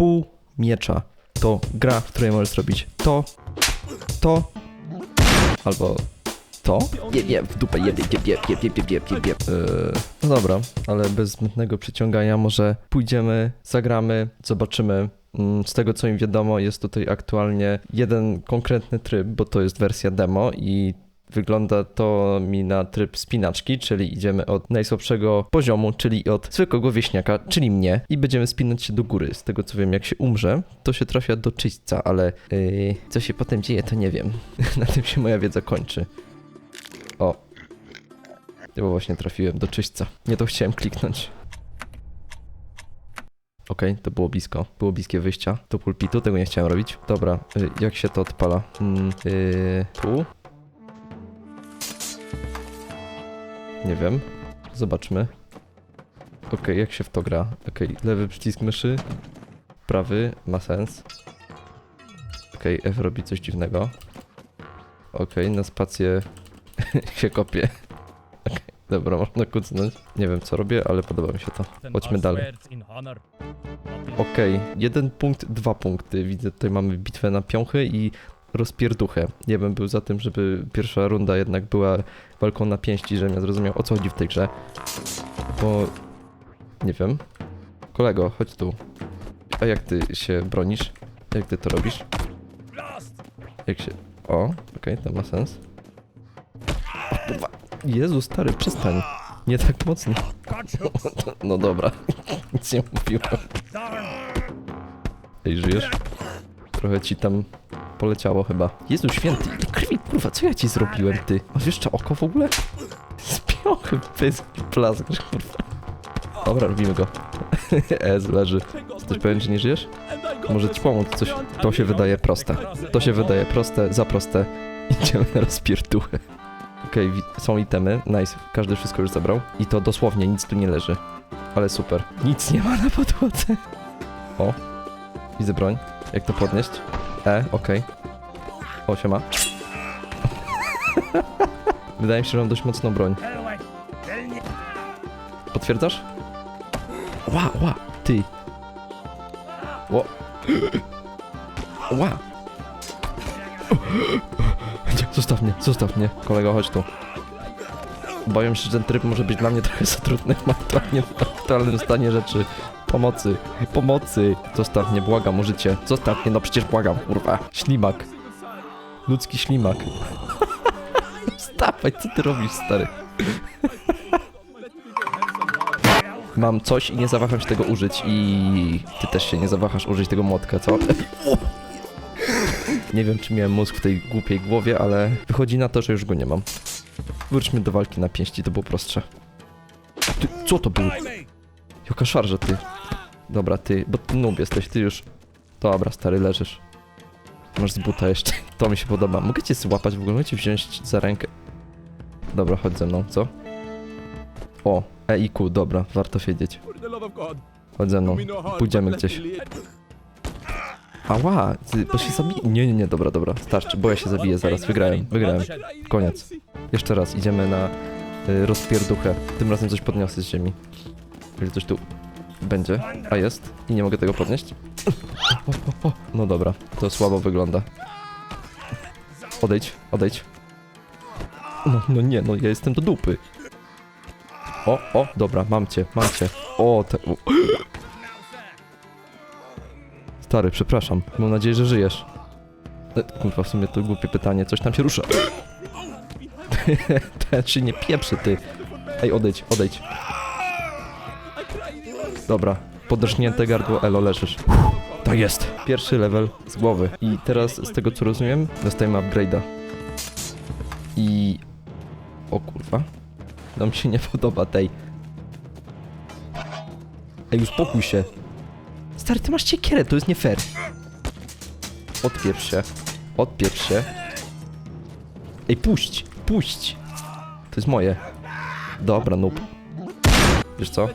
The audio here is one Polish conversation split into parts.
pół miecza to gra, w której możesz zrobić to, to, albo to. Jeb, jeb, w dupę, jeb, jeb, jeb, jeb, jeb, jeb, jeb, jeb, jeb, no dobra, ale bez zbędnego przyciągania może pójdziemy, zagramy, zobaczymy. Mm, Z tego co mi wiadomo, jest tutaj aktualnie jeden konkretny tryb, bo to jest wersja demo i wygląda to mi na tryb spinaczki, czyli idziemy od najsłabszego poziomu, czyli od zwykłego wieśniaka, czyli mnie i będziemy spinać się do góry. Z tego co wiem, jak się umrze, to się trafia do czyśćca, ale yy, co się potem dzieje, to nie wiem. na tym się moja wiedza kończy. O. Bo właśnie trafiłem do czyśćca. Nie to chciałem kliknąć. Okej, to było blisko. Było bliskie wyjścia do pulpitu, tego nie chciałem robić. Dobra, y, jak się to odpala? Mm, y, tu? Nie wiem. Zobaczmy. Okej, jak się w to gra? Okej, lewy przycisk myszy. Prawy, ma sens. Okej, F robi coś dziwnego. Okej, na spację się kopie. Okej, dobra, można kucnąć. Nie wiem co robię, ale podoba mi się to. Chodźmy dalej. Okej, jeden punkt, dwa punkty. Widzę, tutaj mamy bitwę na piąchy i rozpierduchę. Ja bym był za tym, żeby pierwsza runda jednak była walką na pięści, żebym ja zrozumiał o co chodzi w tej grze. Bo... nie wiem. Kolego, chodź tu. A jak ty się bronisz? Jak ty to robisz? Jak się... O, okej, to ma sens. Jezu, stary, przestań. Nie tak mocno. No dobra, nic nie mówiłem. Ej, żyjesz? Trochę ci tam poleciało chyba. Jezu święty, ile krwi, kurwa, co ja ci zrobiłem, ty? Masz jeszcze oko w ogóle? Spiochy, pysk, plask, kurwa. Dobra, robimy go. Ez, leży. Jesteś pewien, że nie żyjesz? Może ci pomóc coś. To się wydaje proste. To się wydaje proste, za proste. Idziemy na rozpierduchę. Okej, wi- są itemy, nice, każdy wszystko już zabrał. I to dosłownie, nic tu nie leży. Ale super. Nic nie ma na podłodze. O, widzę broń. Jak to podnieść? E, okej. O, siema. Wydaje mi się, że mam dość mocną broń. Potwierdzasz? Ła, ła, ty. Ło. Ła. Zostaw mnie, zostaw mnie. Kolego, chodź tu. Boję się, że ten tryb może być dla mnie trochę za trudny w aktualnym stanie rzeczy. Pomocy, pomocy. Zostaw mnie, błagam o życie. Zostaw mnie, no przecież błagam, kurwa. Ślimak. Ludzki ślimak. Stawaj, co ty robisz, stary? Mam coś i nie zawaham się tego użyć i ty też się nie zawahasz użyć tego młotka, co? Nie wiem, czy miałem mózg w tej głupiej głowie, ale wychodzi na to, że już go nie mam. Wróćmy do walki na pięści, to było prostsze. Ty, co to było? Jaka szarża, ty. Dobra, ty, bo ty noob jesteś, ty już... Dobra, stary, leżysz. Masz z buta jeszcze. To mi się podoba. Mogę cię złapać w ogóle? Mogę cię wziąć za rękę? Dobra, chodź ze mną, co? O, E i Q, dobra, warto wiedzieć. Chodź ze mną, pójdziemy gdzieś. Ała, ty, bo się zabije. Nie, nie, nie, dobra, dobra, starczy, bo ja się zabiję zaraz, wygrałem, wygrałem. Koniec. Jeszcze raz, idziemy na y, rozpierduchę. Tym razem coś podniosę z ziemi. Jeżeli coś tu będzie, a jest, i nie mogę tego podnieść. No dobra, to słabo wygląda. Odejdź, odejdź. No, no nie, no ja jestem do dupy. O, o, dobra, mam cię, mam cię. O, te... Stary, przepraszam. Mam nadzieję, że żyjesz. E, Kurwa, w sumie to głupie pytanie. Coś tam się rusza. Ten się nie pieprzy, ty. Ej, odejdź, odejdź. Dobra. Podrżnięte gardło, elo, leżysz. Tak jest. Pierwszy level z głowy. I teraz, z tego co rozumiem, dostajemy upgrade'a. I... O kurwa. Mi się nie podoba tej. Ej, uspokój się. Stary, ty masz ciekierę, to jest nie fair. Odpieprz się. Odpieprz się. Ej, puść, puść. To jest moje. Dobra, noob. Wiesz co?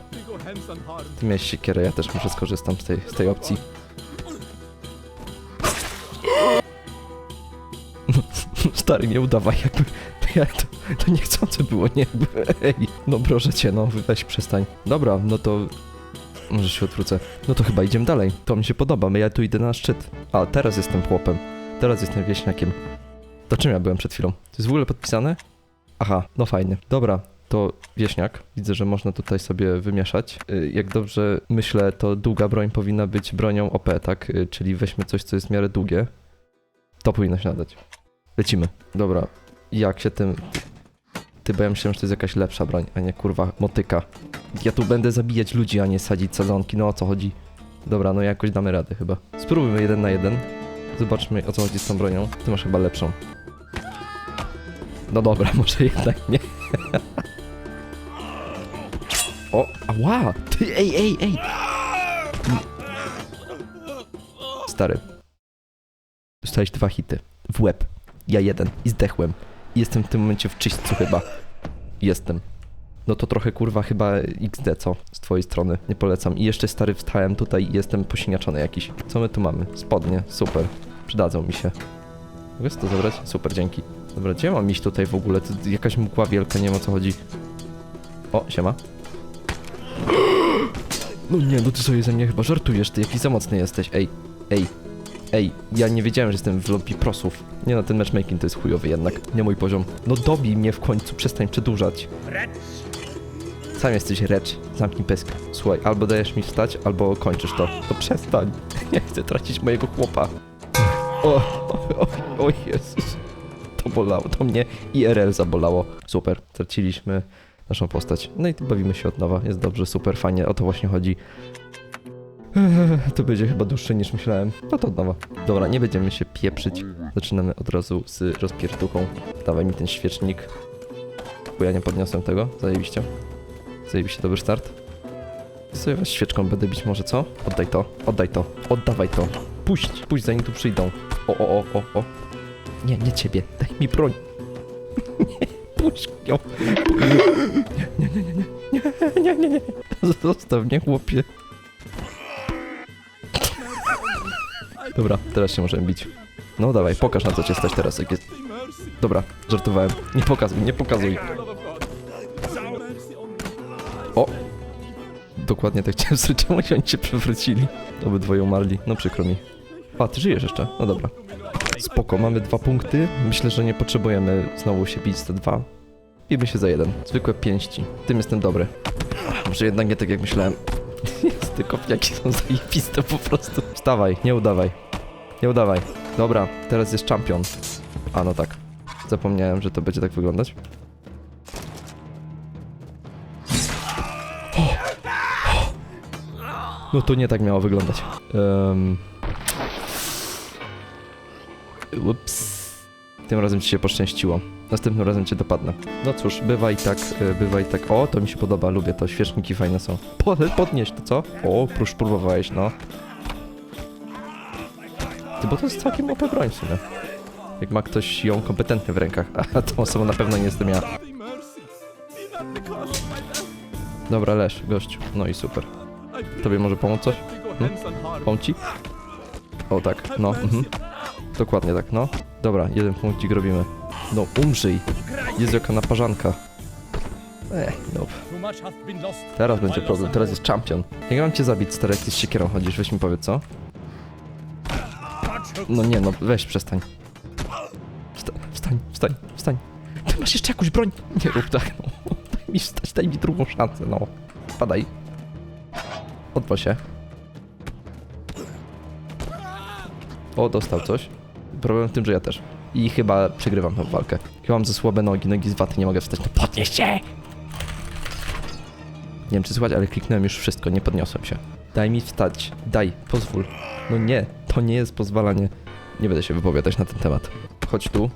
Ty miałeś siekierę, ja też może skorzystam z tej, z tej opcji. Stary, nie udawaj, jakby... Ja, to, to niechcące było, nie? Ej, no proszę cię, no weź przestań. Dobra, no to Może się odwrócę. No to chyba idziemy dalej. To mi się podoba, ja tu idę na szczyt. A, teraz jestem chłopem. Teraz jestem wieśniakiem. To czym ja byłem przed chwilą? To jest w ogóle podpisane? Aha, no fajnie. Dobra, to wieśniak. Widzę, że można tutaj sobie wymieszać. Y, Jak dobrze myślę, to długa broń powinna być bronią OP, tak? Y, Czyli weźmy coś, co jest w miarę długie. To powinno się nadać. Lecimy. Dobra. Jak się tym... Ty, bo ja że to jest jakaś lepsza broń, a nie kurwa motyka. Ja tu będę zabijać ludzi, a nie sadzić sadzonki. No o co chodzi? Dobra, no jakoś damy radę chyba. Spróbujmy jeden na jeden. Zobaczmy o co chodzi z tą bronią. Ty masz chyba lepszą. No dobra, może jednak nie. o, ała! Ty, ej, ej, ej! Stary. Dostałeś dwa hity. W łeb. Ja jeden. I zdechłem. I jestem w tym momencie w czyśćcu chyba. Jestem. No to trochę kurwa chyba XD co z twojej strony. Nie polecam. I jeszcze stary wstałem tutaj i jestem posiniaczony jakiś. Co my tu mamy? Spodnie. Super. Przydadzą mi się. Mogę to zabrać? Super, dzięki. Dobra, gdzie mam iść tutaj w ogóle? To jakaś mgła wielka, nie wiem o co chodzi. O, siema. No nie, no ty sobie ze mnie chyba żartujesz, ty jakiś za mocny jesteś, ej, ej, ej, ja nie wiedziałem, że jestem w lobby prosów. Nie no, ten matchmaking to jest chujowy jednak, nie mój poziom. No dobij mnie w końcu, przestań przedłużać. Sam jesteś recz, zamknij pysk. Słuchaj, albo dajesz mi wstać, albo kończysz to. To przestań, nie chcę tracić mojego chłopa. O, o, o, o Jezus. To bolało, to mnie IRL zabolało. Super, traciliśmy naszą postać. No i tu bawimy się od nowa, jest dobrze, super, fajnie, o to właśnie chodzi. To będzie chyba dłuższe niż myślałem. No to od nowa. Dobra, nie będziemy się pieprzyć. Zaczynamy od razu z rozpierduchą. Dawaj mi ten świecznik. Bo ja nie podniosłem tego, zajebiście. Zajebiście, dobry start. Sobie was świeczką będę bić może, co? Oddaj to, oddaj to, oddawaj to. Puść, puść zanim tu przyjdą. O, o, o, o, o. Nie, nie ciebie, daj mi broń. Nie, puść ją. Nie, nie, nie, nie, nie, nie, nie, nie. Zostaw mnie, chłopie. Dobra, teraz się możemy bić. No dawaj, pokaż na co cię stać teraz, jak jest... Dobra, żartowałem. Nie pokazuj, nie pokazuj. O! Dokładnie tak chciałem zrobić, oni się przewrócili? Obydwoje umarli, no przykro mi. A, ty żyjesz jeszcze? No dobra. Spoko, mamy dwa punkty. Myślę, że nie potrzebujemy znowu się bić za dwa. Bijmy się za jeden. Zwykłe pięści. Tym jestem dobry. Może jednak nie tak jak myślałem. Te kopniaki są zajebiste po prostu. Wstawaj, nie udawaj. Nie udawaj. Dobra, teraz jest champion. A no tak. Zapomniałem, że to będzie tak wyglądać. No to nie tak miało wyglądać. Um... Ups. Tym razem ci się poszczęściło. Następnym razem cię dopadnę. No cóż, bywa i tak, e, bywa i tak. O, to mi się podoba, lubię to. Świeczniki fajne są. Po, podnieś to, co? O, próż próbowałeś, no. Ty, bo to jest całkiem OP broń w sumie. Jak ma ktoś ją kompetentny w rękach. A tą osobą na pewno nie jestem ja. Dobra, leż, gościu. No i super. Tobie może pomóc coś? Hmm? Pomóc ci? O tak, no, mhm. Dokładnie tak, no. Dobra, jeden punkcik robimy. No, umrzyj. Jezu, jaka naparzanka. Ech, no. Teraz będzie problem, teraz jest champion. Jak mam cię zabić, stary, jak ty z siekierą chodzisz? Weź mi powiedz, co? No nie, no, weź, przestań. Wsta wstań, wstań, wstań. Ty masz jeszcze jakąś broń? Nie rób tak, no. Daj mi wstać, daj mi drugą szansę, no. Padaj. Odwal się. O, dostał coś. Problem w tym, że ja też. I chyba przegrywam tę walkę. Chyba mam za słabe nogi, nogi z waty, nie mogę wstać. No podnieś się! Nie wiem czy słuchać, ale kliknąłem już wszystko, nie podniosłem się. Daj mi wstać. Daj, pozwól. No nie, to nie jest pozwalanie. Nie będę się wypowiadać na ten temat. Chodź tu.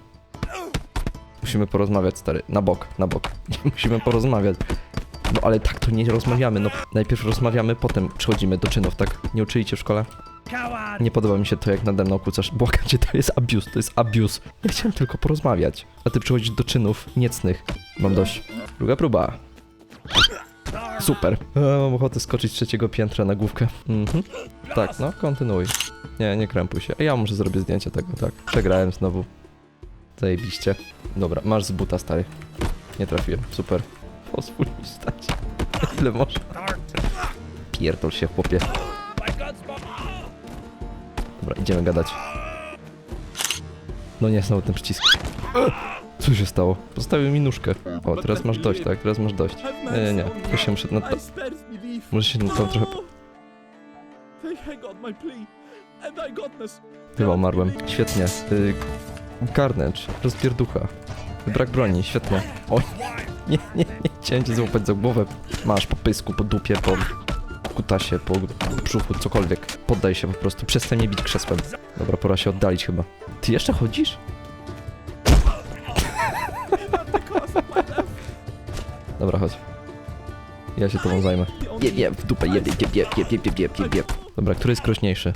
Musimy porozmawiać, stary. Na bok, na bok. Musimy porozmawiać. No ale tak to nie rozmawiamy. No najpierw rozmawiamy, potem przechodzimy do czynów, tak? Nie uczyli cię w szkole? Nie podoba mi się to, jak nade mną kłócasz. Błagam cię, to jest abuse, to jest abuse. Ja chciałem tylko porozmawiać. A ty przechodzisz do czynów niecnych. Mam dość. Druga próba. Super. E, mam ochotę skoczyć z trzeciego piętra na główkę. Mhm. Tak, no, kontynuuj. Nie, nie krępuj się. Ja może zrobię zdjęcie tego, tak. Przegrałem znowu. Zajebiście. Dobra, masz z buta, stary. Nie trafiłem, super. Pozwól mi stać. Ile można? Pierdol się, chłopie. Dobra, idziemy gadać. No nie, znowu ten przycisk. Co się stało? Postawił mi nóżkę. O, teraz masz dość, tak? Teraz masz dość. Nie, nie, nie. To się muszę na to... Może się na to trochę... Hang on my plea, Chyba umarłem. Świetnie. Y... Carnage. Rozpierducha. Brak broni, świetnie. O, nie, nie, nie. Chciałem cię złapać za głowę. Masz po pysku, po dupie, po kutasie, po brzuchu, cokolwiek. Poddaj się po prostu. Przestań mnie bić krzesłem. Dobra, pora się oddalić chyba. Ty jeszcze chodzisz? Dobra, chodź. Ja się tobą zajmę. Jeb, jeb, w dupę, jeb, jeb, jeb, jeb, jeb, jeb, jeb, jeb. Dobra, który jest groźniejszy?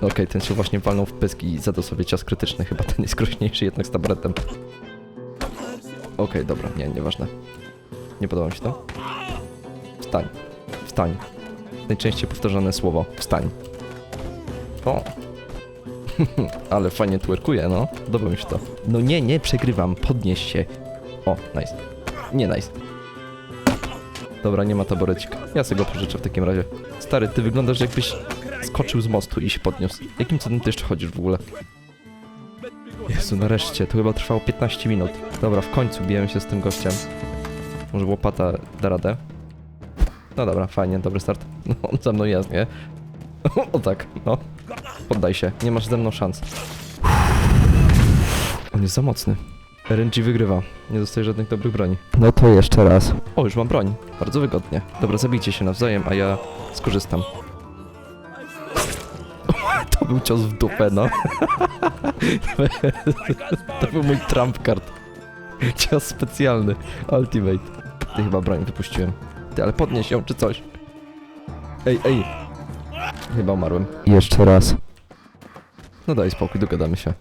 Okej, ten się właśnie walnął w pysk i zadał sobie cios krytyczny. Chyba ten jest groźniejszy jednak z tabletem. Okej, dobra, nie, nieważne. Nie podoba mi się to. Wstań. Wstań. Najczęściej powtarzane słowo. Wstań. O. Ale fajnie twerkuje, no. Podoba mi się to. No nie, nie, przegrywam. Podnieś się. O, nice. Nie nice. Dobra, nie ma taborecika. Ja sobie go pożyczę w takim razie. Stary, ty wyglądasz jakbyś skoczył z mostu i się podniósł. Jakim cudem ty jeszcze chodzisz w ogóle? Jezu, nareszcie, to chyba trwało 15 minut. Dobra, w końcu bijemy się z tym gościem. Może łopata da radę? No dobra, fajnie, dobry start. No, on za mną jest, nie? O tak, no. Poddaj się, nie masz ze mną szans. On jest za mocny. RNG wygrywa. Nie dostaje żadnych dobrych broni. No to jeszcze raz. O, już mam broń. Bardzo wygodnie. Dobra, zabijcie się nawzajem, a ja skorzystam. Był cios w dupę, no. To był mój trump card. Cios specjalny. Ultimate. Ty chyba broń wypuściłem. Ty, ale podnieś ją, czy coś. Ej, ej. Chyba umarłem. Jeszcze raz. No daj spokój, dogadamy się.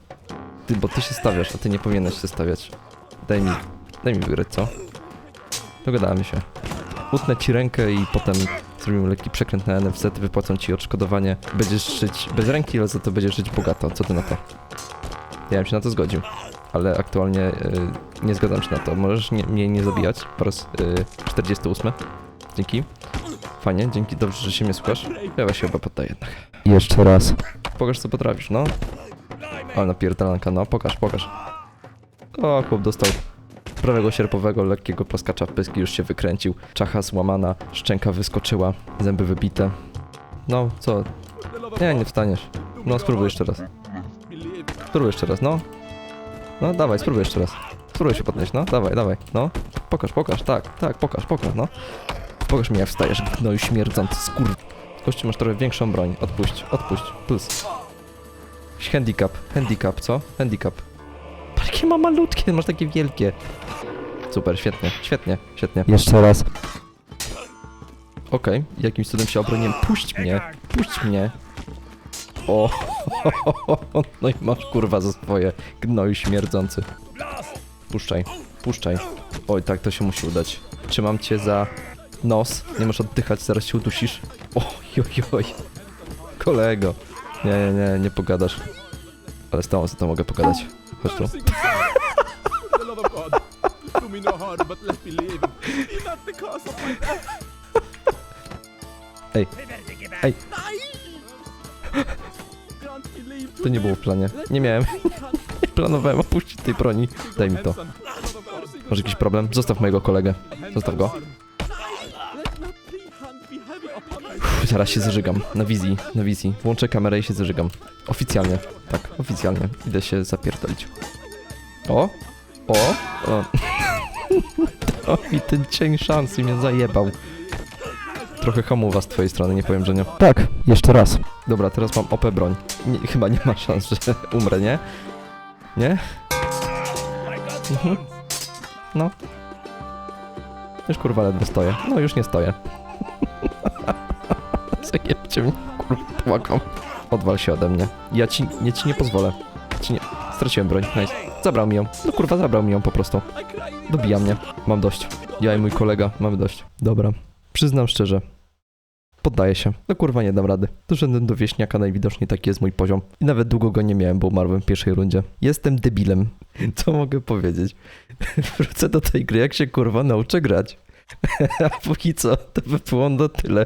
Ty, bo ty się stawiasz, a ty nie powinieneś się stawiać. Daj mi, daj mi wygrać, co? Dogadamy się. Utnę ci rękę i potem zrobimy lekki przekręt na NFZ, wypłacą ci odszkodowanie. Będziesz żyć bez ręki, ale za to będziesz żyć bogato. Co ty na to? Ja bym się na to zgodził. Ale aktualnie y, nie zgadzam się na to. Możesz nie, mnie nie zabijać po raz y, 48. Dzięki. Fajnie, dzięki, dobrze, że się mnie słuchasz. Ja się chyba poddaję jednak. Jeszcze raz. Pokaż co potrafisz, no. Ale napierdalanka, no, pokaż, pokaż. O, chłop dostał prawego sierpowego, lekkiego plaskacza w pyski, już się wykręcił. Czacha złamana, szczęka wyskoczyła, zęby wybite. No, co? Nie, nie wstaniesz. No, spróbuj jeszcze raz. Spróbuj jeszcze raz, no. No, dawaj, spróbuj jeszcze raz. Spróbuj się podnieść, no, dawaj, dawaj, no. Pokaż, pokaż, tak, tak, pokaż, pokaż, no. Pokaż mi jak wstajesz, no i śmierdzący skór. Kości masz trochę większą broń. Odpuść, odpuść, plus. Handicap, handicap, co? Handicap. Jakie ma malutkie, masz takie wielkie. Super, świetnie, świetnie, świetnie. Jeszcze raz. Okej, jakimś cudem się obroniłem. Puść mnie, puść mnie. O, no i masz kurwa za swoje gnoju śmierdzący. Puszczaj, puszczaj. Oj, tak, to się musi udać. Trzymam cię za nos, nie możesz oddychać, zaraz się udusisz. Oj, oj, oj. Kolego. Nie, nie, nie, nie pogadasz. Ale z tobą za to mogę pogadać. Chodź tu. Me no harm, but let me live. Not because of my death. Ej, ej, to nie było w planie. Nie miałem, nie planowałem opuścić tej broni. Daj mi to. Może jakiś problem? Zostaw mojego kolegę. Zostaw go. Be Uff, Zaraz się zażygam. Na wizji, na wizji. Włączę kamerę i się zażygam. Oficjalnie. Tak, oficjalnie. Idę się zapierdolić. O! O! o. To mi ten cień szansy mnie zajebał. Trochę hamuwa z twojej strony, nie powiem, że nie. Tak, jeszcze raz. Dobra, teraz mam OP broń. Nie, chyba nie ma szans, że umrę, nie? Nie? Mhm. No. Już kurwa ledwo stoję. No już nie stoję. Zajebcie mnie, kurwa, płaką. Odwal się ode mnie. Ja ci, ja ci nie pozwolę. Ci nie... Straciłem broń, nice. Zabrał mi ją. No kurwa, zabrał mi ją po prostu. Dobija mnie. Mam dość. Ja i mój kolega mamy dość. Dobra. Przyznam szczerze. Poddaję się. No kurwa, nie dam rady. Doszedłem do wieśniaka, najwidoczniej taki jest mój poziom. I nawet długo go nie miałem, bo umarłem w pierwszej rundzie. Jestem debilem. Co mogę powiedzieć? Wrócę do tej gry, jak się kurwa nauczę grać. A póki co, to by było na tyle.